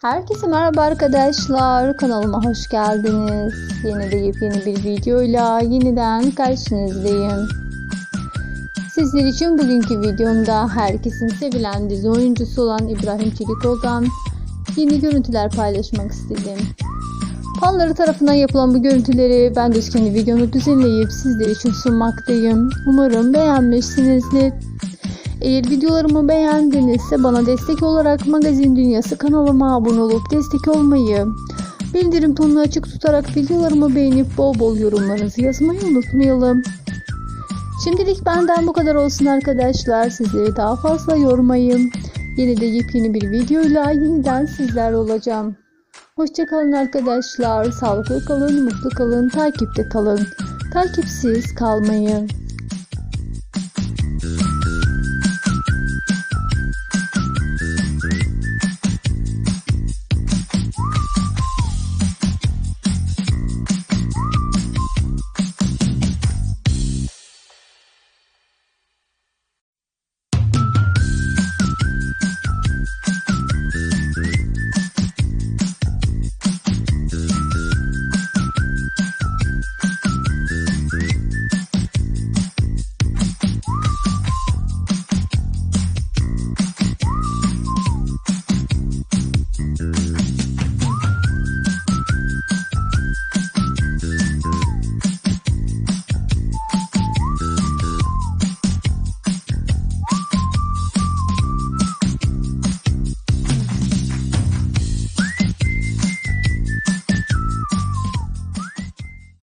Herkese merhaba arkadaşlar. Kanalıma hoş geldiniz. Yeni de yepyeni bir videoyla yeniden karşınızdayım. Sizler için bugünkü videomda herkesin sevilen dizi oyuncusu olan İbrahim Çelikoğlu'dan yeni görüntüler paylaşmak istedim. Fanları tarafından yapılan bu görüntüleri ben de kendi videomu düzenleyip sizler için sunmaktayım. Umarım beğenmişsinizdir. Eğer videolarımı beğendinizse bana destek olarak Magazin Dünyası kanalıma abone olup destek olmayı, bildirim tonunu açık tutarak videolarımı beğenip bol bol yorumlarınızı yazmayı unutmayalım. Şimdilik benden bu kadar olsun arkadaşlar. Sizleri daha fazla yormayayım. Yeni de yepyeni bir videoyla yeniden sizler olacağım. Hoşçakalın arkadaşlar. Sağlıklı kalın, mutlu kalın, takipte kalın. Takipsiz kalmayın.